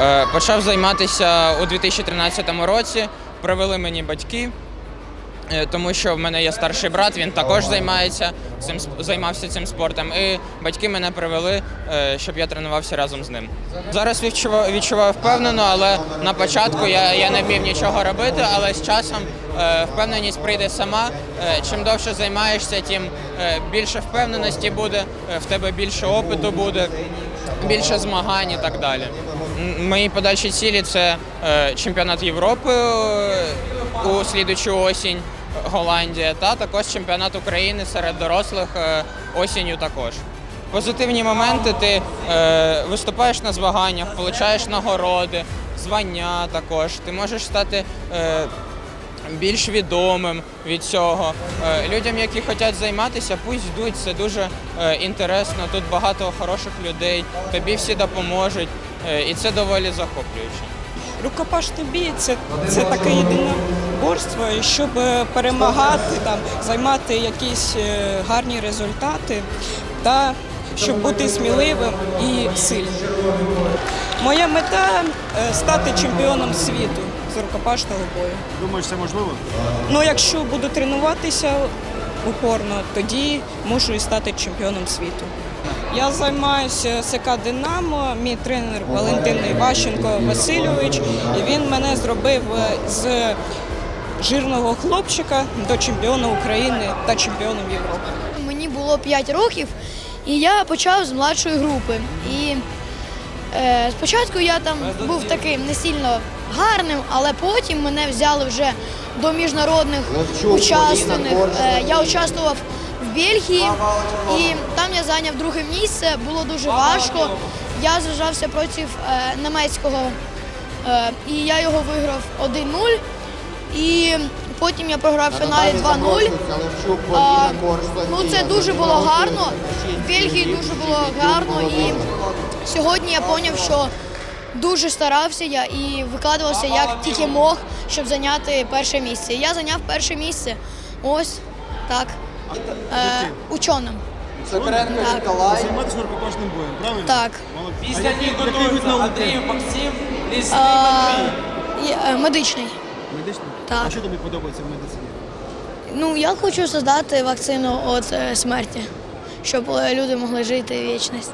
Е, Почав займатися у 2013 році. Привели мені батьки, е, тому що в мене є старший брат, він також займається цим займався цим спортом. І батьки мене привели, е, щоб я тренувався разом з ним. Зараз відчуваю, відчуваю впевнено, але на початку я, я не вмів нічого робити, але з часом впевненість прийде сама. Чим довше займаєшся, тим більше впевненості буде, в тебе більше опиту буде, більше змагань і так далі. Мої подальші цілі це е, чемпіонат Європи е, у слідучу осінь, Голландія, та також чемпіонат України серед дорослих е, осінню також. Позитивні моменти ти е, виступаєш на змаганнях, отримуєш нагороди, звання також. Ти можеш стати більш відомим від цього. Е, людям, які хочуть займатися, пусть йдуть. Це дуже е, інтересно. Тут багато хороших людей, тобі всі допоможуть, е, і це доволі захоплююче. Рукопашний бій це, це таке єдиноборство, щоб перемагати, там, займати якісь гарні результати та щоб бути сміливим і сильним. Моя мета е, стати чемпіоном світу з рукопашного бою. Думаєш, це можливо? Ну, якщо буду тренуватися упорно, тоді можу і стати чемпіоном світу. Я займаюся СК Динамо, мій тренер Валентин Іващенко Васильович, і він мене зробив е, з жирного хлопчика до чемпіона України та чемпіоном Європи. Мені було 5 років, і я почав з младшої групи. І е, спочатку я там був таким не сильно гарним, але потім мене взяли вже до міжнародних учасників. Е, я участвував в Бельгії, і там я зайняв друге місце. Було дуже важко. Я зражався проти е, німецького, е, і я його виграв 1-0. І потім я програв в фіналі 2-0. А, ну це дуже було гарно. В Бельгії дуже було гарно. І сьогодні я зрозумів, що дуже старався я і викладувався як тільки мог, щоб зайняти перше місце. Я зайняв перше місце. Ось так. Е, ученим. Так, Займатися рукопашним боєм, правильно? так. Молодець. А який, який вид науки? А, і, е, медичний. Медичний? Так. А що тобі подобається в медицині? Ну, я хочу создати вакцину від е, смерті, щоб е, люди могли жити вічність.